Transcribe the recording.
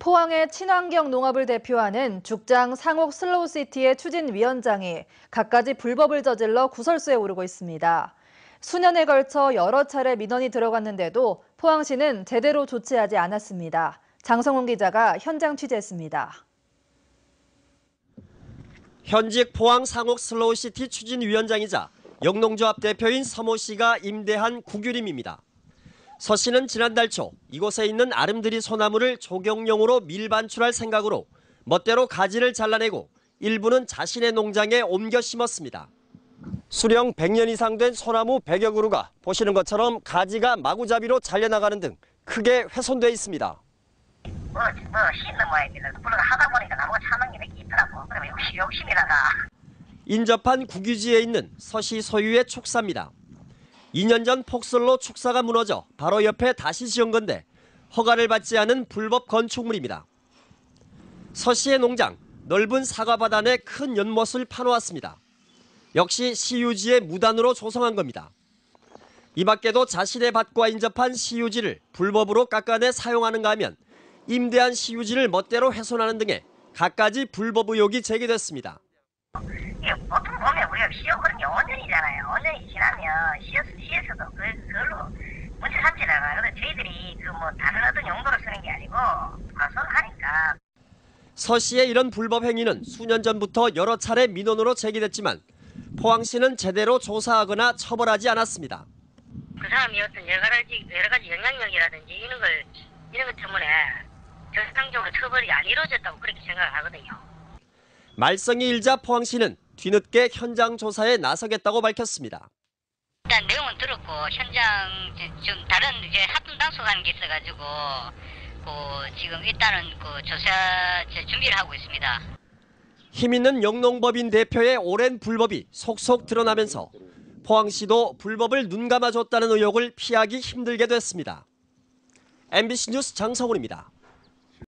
포항의 친환경 농업을 대표하는 죽장 상옥 슬로우시티의 추진위원장이 갖가지 불법을 저질러 구설수에 오르고 있습니다. 수년에 걸쳐 여러 차례 민원이 들어갔는데도 포항시는 제대로 조치하지 않았습니다. 장성훈 기자가 현장 취재했습니다. 현직 포항 상옥 슬로우시티 추진위원장이자 영농조합 대표인 서모 씨가 임대한 국유림입니다. 서 씨는 지난달 초 이곳에 있는 아름드리 소나무를 조경용으로 밀반출할 생각으로 멋대로 가지를 잘라내고 일부는 자신의 농장에 옮겨 심었습니다. 수령 100년 이상 된 소나무 100여 그루가 보시는 것처럼 가지가 마구잡이로 잘려나가는 등 크게 훼손돼 있습니다. 인접한 국유지에 있는 서시 소유의 축사입니다. 2년 전 폭설로 축사가 무너져 바로 옆에 다시 지은 건데 허가를 받지 않은 불법 건축물입니다. 서시의 농장 넓은 사과밭 안에 큰 연못을 파놓았습니다. 역시 시유지의 무단으로 조성한 겁니다. 이 밖에도 자신의 밭과 인접한 시유지를 불법으로 깎아내 사용하는가 하면 임대한 시유지를 멋대로 훼손하는 등의 갖가지 불법 의혹이 제기됐습니다. 보통 보면 우리가 시효 그런 게 5년이잖아요. 5년이 지나면 시효, 시에서도 그, 그걸로 삼지잖아요. 그래서 저희들이 그 뭐 다른 어떤 용도로 쓰는 게 아니고 과소하니까 서 씨의 이런 불법 행위는 수년 전부터 여러 차례 민원으로 제기됐지만 포항시는 제대로 조사하거나 처벌하지 않았습니다. 그 사람이 어떤 여러 가지, 여러 가지 영향력이라든지 이런 걸, 이런 것 때문에 정상적으로 처벌이 안 이루어졌다고 그렇게 생각을 하거든요. 말썽이 일자 포항시는 뒤늦게 현장 조사에 나서겠다고 밝혔습니다. 일단 내용은 들었고 현장 좀 다른 이제 합동 단속하는 게 있어가지고 그 지금 일단은 그 조사 준비를 하고 있습니다. 힘 있는 영농법인 대표의 오랜 불법이 속속 드러나면서 포항시도 불법을 눈 감아줬다는 의혹을 피하기 힘들게 됐습니다. MBC 뉴스 장성훈입니다.